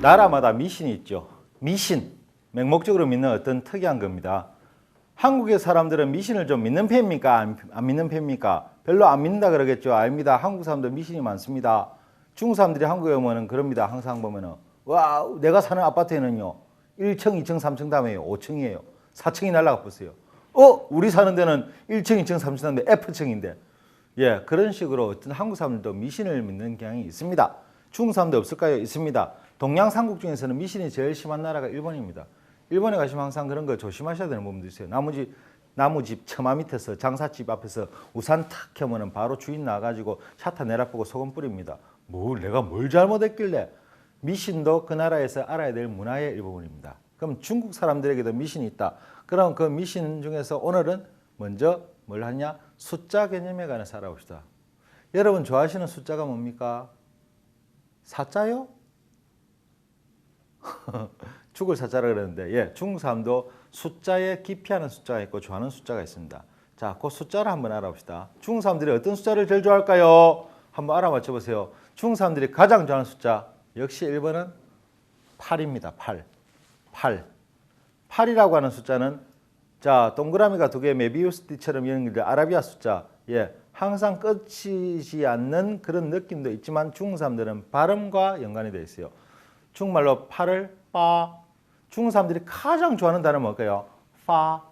나라마다 미신이 있죠. 미신, 맹목적으로 믿는 어떤 특이한 겁니다. 한국의 사람들은 미신을 좀 믿는 편입니까? 안, 안 믿는 편입니까? 별로 안 믿는다 그러겠죠. 아닙니다. 한국 사람들 미신이 많습니다. 중국 사람들이 한국에 오면은 그럽니다. 항상 보면은 와 내가 사는 아파트에는요 1층, 2층, 3층 다음에요 5층이에요. 4층이 날라가 버렸어요. 어 우리 사는 데는 1층, 2층, 3층 다음에 F층인데 예 그런 식으로 어떤 한국 사람들도 미신을 믿는 경향이 있습니다. 중국 사람도 없을까요? 있습니다. 동양 삼국 중에서는 미신이 제일 심한 나라가 일본입니다. 일본에 가시면 항상 그런 거 조심하셔야 되는 부분도 있어요. 나무집 나무집 처마 밑에서 장사집 앞에서 우산 탁 켜면은 바로 주인 나가지고 샤타 내려보고 소금 뿌립니다. 뭘 내가 뭘 잘못했길래 미신도 그 나라에서 알아야 될 문화의 일부분입니다. 그럼 중국 사람들에게도 미신이 있다. 그럼 그 미신 중에서 오늘은 먼저 뭘 하냐? 숫자 개념에 관해서 알아봅시다. 여러분 좋아하시는 숫자가 뭡니까? 사자요? 죽을 사자라 그러는데 예, 중국 사람도 숫자에 기피하는 숫자가 있고 좋아하는 숫자가 있습니다. 자, 그 숫자를 한번 알아봅시다. 중국 사람들이 어떤 숫자를 제일 좋아할까요? 한번 알아맞혀 보세요. 중국 사람들이 가장 좋아하는 숫자 역시 1번은 8입니다. 8. 8. 8이라고 하는 숫자는 자, 동그라미가 두 개 메비우스 띠처럼 연결된 아라비아 숫자. 예. 항상 끝이지 않는 그런 느낌도 있지만 중국 사람들은 발음과 연관이 되어 있어요. 중국말로 팔을 빠. 중국 사람들이 가장 좋아하는 단어 뭘까요? 파.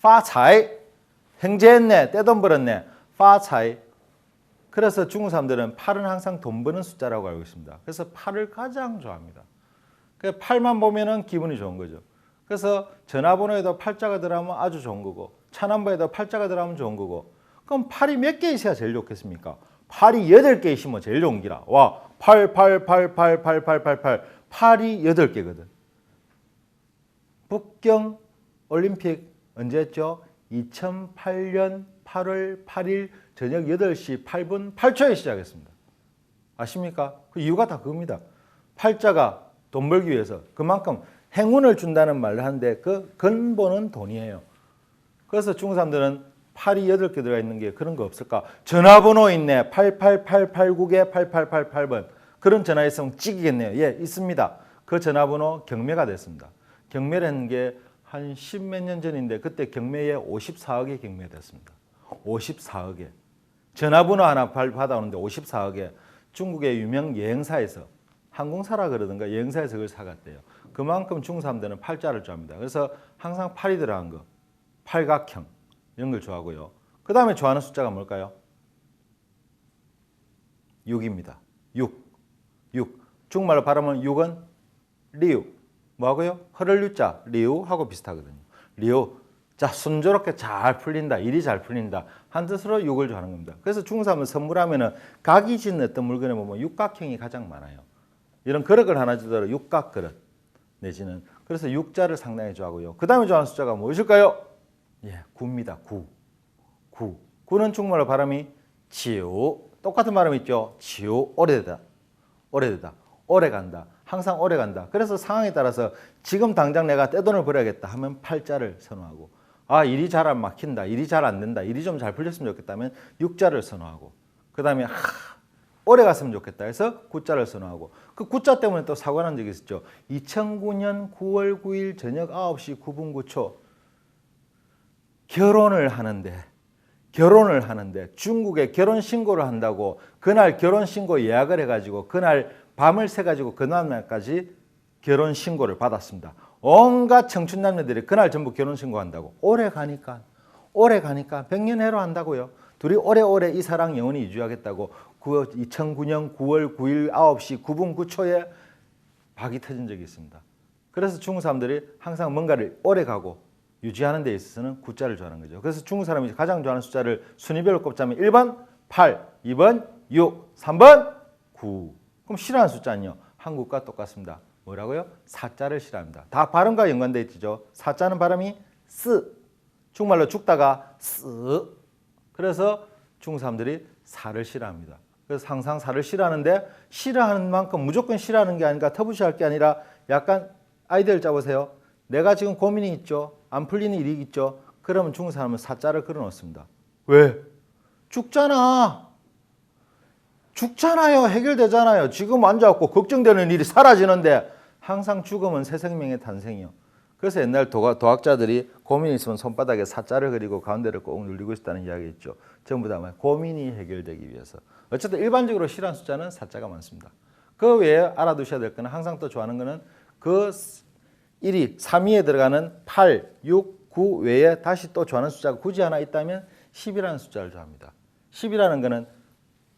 파차이. 행제했네. 떼돈 벌었네. 파차이. 그래서 중국 사람들은 팔은 항상 돈 버는 숫자라고 알고 있습니다. 그래서 팔을 가장 좋아합니다. 그 팔만 보면은 기분이 좋은 거죠. 그래서 전화번호에도 팔자가 들어가면 아주 좋은 거고 차 넘버에도 팔자가 들어가면 좋은 거고 그럼 팔이 몇 개 있어야 제일 좋겠습니까? 팔이 여덟 개 있으면 제일 좋은 기라. 와, 팔, 팔, 팔, 팔, 팔, 팔, 팔, 팔. 팔이 여덟 개거든. 북경 올림픽 언제였죠? 2008년 8월 8일 저녁 8시 8분 8초에 시작했습니다. 아십니까? 그 이유가 다 그겁니다. 팔자가 돈 벌기 위해서 그만큼 행운을 준다는 말을 하는데 그 근본은 돈이에요. 그래서 중국 사람들은 팔이 여덟 개 들어가 있는 게 그런 거 없을까? 전화번호 있네. 88889에 8888번. 그런 전화 있으면 찍이겠네요. 예, 있습니다. 그 전화번호 경매가 됐습니다. 경매라는 게 한 십 몇 년 전인데 그때 경매에 54억에 경매됐습니다. 54억에. 전화번호 하나 발- 받아오는데 54억에 중국의 유명 여행사에서 항공사라 그러던가 여행사에서 그걸 사갔대요. 그만큼 중국 사람들은 팔자를 좋아합니다. 그래서 항상 팔이 들어간 거, 팔각형 이런 걸 좋아하고요. 그 다음에 좋아하는 숫자가 뭘까요? 6입니다. 6. 6. 중국말로 발음은 6은 리우. 뭐하고요? 흐를 유자, 리우하고 비슷하거든요. 리우. 자, 순조롭게 잘 풀린다. 일이 잘 풀린다. 한 뜻으로 6을 좋아하는 겁니다. 그래서 중국 사람은 선물하면 은 각이 진 어떤 물건에 보면 육각형이 가장 많아요. 이런 그릇을 하나 주더라도 육각 그릇 내지는 그래서 육자를 상당히 좋아하고요. 그 다음에 좋아하는 숫자가 무엇일까요? 예, 9입니다. 9. 9. 9는 중국말로 발음이 지우. 똑같은 발음 있죠? 지우. 오래되다. 오래되다. 오래 간다. 항상 오래 간다. 그래서 상황에 따라서 지금 당장 내가 떼돈을 벌어야겠다 하면 팔자를 선호하고 아, 일이 잘 안 막힌다. 일이 잘 안 된다. 일이 좀 잘 풀렸으면 좋겠다면 육자를 선호하고 그 다음에 하, 오래 갔으면 좋겠다 해서 구자를 선호하고 그 구자 때문에 또 사고 난 적이 있었죠. 2009년 9월 9일 저녁 9시 9분 9초 결혼을 하는데 결혼을 하는데 중국에 결혼 신고를 한다고 그날 결혼 신고 예약을 해가지고 그날 밤을 새가지고 그날 날까지 결혼 신고를 받았습니다. 온갖 청춘 남녀들이 그날 전부 결혼 신고한다고 오래 가니까 오래 가니까 백년해로 한다고요. 둘이 오래오래 이 사랑 영원히 유지하겠다고 2009년 9월 9일 9시 9분 9초에 박이 터진 적이 있습니다. 그래서 중국 사람들이 항상 뭔가를 오래 가고 유지하는 데 있어서는 구자를 좋아하는 거죠. 그래서 중국 사람이 가장 좋아하는 숫자를 순위별로 꼽자면 1번 8, 2번 6, 3번 9. 그럼 싫어하는 숫자는요. 한국과 똑같습니다. 뭐라고요? 사자를 싫어합니다. 다 발음과 연관돼 있죠. 사자는 발음이 쓰. 중말로 죽다가 쓰. 그래서 중국 사람들이 사를 싫어합니다. 그래서 항상 사를 싫어하는데 싫어하는 만큼 무조건 싫어하는 게 아니라 터부시할 게 아니라 약간 아이디어를 짜보세요. 내가 지금 고민이 있죠. 안 풀리는 일이 있죠. 그러면 중국 사람은 사자를 걸어 놓습니다. 왜? 죽잖아. 죽잖아요. 해결되잖아요. 지금 앉아갖고 걱정되는 일이 사라지는데 항상 죽음은 새 생명의 탄생이요. 그래서 옛날 도가, 도학자들이 고민이 있으면 손바닥에 사자를 그리고 가운데를 꼭 눌리고 있다는 이야기 있죠. 전부 다? 고민이 해결되기 위해서. 어쨌든 일반적으로 실한 숫자는 사자가 많습니다. 그 외에 알아두셔야 될 거는 항상 또 좋아하는 거는 그 1이 3위에 들어가는 8, 6, 9 외에 다시 또 좋아하는 숫자가 굳이 하나 있다면 10이라는 숫자를 좋아합니다. 10이라는 거는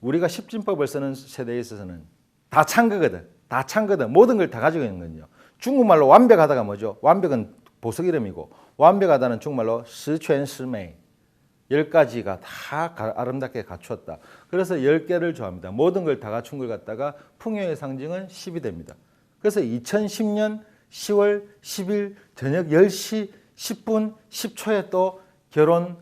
우리가 십진법을 쓰는 세대에 있어서는 다 찬 거거든. 다 찬 거든. 모든 걸 다 가지고 있는 거든요. 중국말로 완벽하다가 뭐죠? 완벽은 보석 이름이고 완벽하다는 중국말로 스촨스메이. 열 가지가 다 가- 아름답게 갖추었다. 그래서 열 개를 좋아합니다. 모든 걸 다 갖춘 걸 갖다가 풍요의 상징은 10이 됩니다. 그래서 2010년 10월 10일 저녁 10시 10분 10초에 또 결혼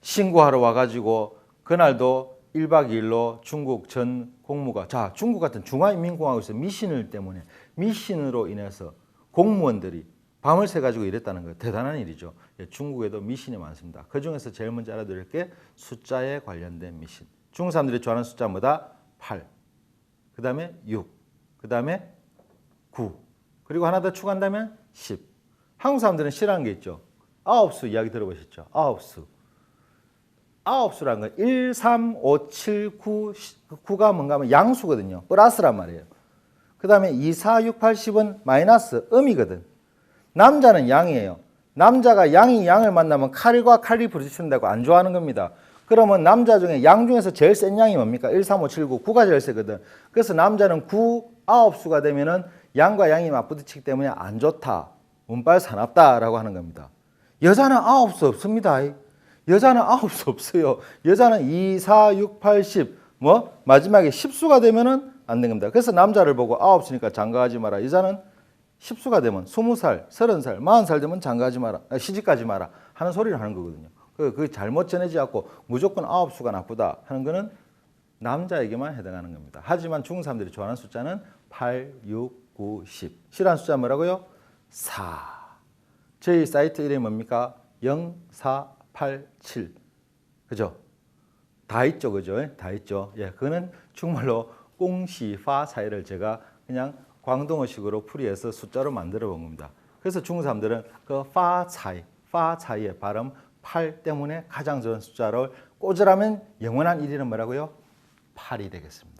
신고하러 와가지고 그날도 1박 2일로 중국 전 공무가 자 중국 같은 중화인민공화국에서 미신을 때문에 미신으로 인해서 공무원들이 밤을 새 가지고 일했다는 거 대단한 일이죠. 예, 중국에도 미신이 많습니다. 그 중에서 제일 먼저 알아드릴 게 숫자에 관련된 미신. 중국 사람들이 좋아하는 숫자 뭐다? 8. 그 다음에 6. 그 다음에 9. 그리고 하나 더 추가한다면 10. 한국 사람들은 싫어하는 게 있죠. 아홉 수 이야기 들어보셨죠? 아홉 수. 아홉수라는 건 1, 3, 5, 7, 9, 9가 뭔가 하면 양수거든요. 플러스란 말이에요. 그 다음에 2, 4, 6, 8, 10은 마이너스, 음이거든. 남자는 양이에요. 남자가 양이 양을 만나면 칼과 칼이 부딪힌다고 안 좋아하는 겁니다. 그러면 남자 중에 양 중에서 제일 센 양이 뭡니까? 1, 3, 5, 7, 9, 9가 제일 세거든. 그래서 남자는 9, 9수가 되면은 양과 양이 맞부딪히기 때문에 안 좋다. 운빨 사납다라고 하는 겁니다. 여자는 9수 없습니다. 여자는 9수 없어요. 여자는 2, 4, 6, 8, 10. 뭐 마지막에 10수가 되면은 안 된 겁니다. 그래서 남자를 보고 9수니까 장가하지 마라. 여자는 10수가 되면 20살, 30살, 40살 되면 장가하지 마라. 아, 시집가지 마라. 하는 소리를 하는 거거든요. 그, 그 잘못 전해지 않고 무조건 9수가 나쁘다 하는 거는 남자에게만 해당하는 겁니다. 하지만 중국 사람들이 좋아하는 숫자는 8, 6, 9, 10. 싫어하는 숫자 뭐라고요? 4. 저희 사이트 이름이 뭡니까? 0, 4, 8, 7. 그죠? 다 있죠, 그죠? 다 있죠. 예, 그거는 정말로 꽁시파 사이를 제가 그냥 광동어식으로 풀이해서 숫자로 만들어 본 겁니다. 그래서 중국 사람들은 그 파 차이, 파 차이의 발음 8 때문에 가장 좋은 숫자를 꽂으라면 영원한 1위는 뭐라고요? 8이 되겠습니다.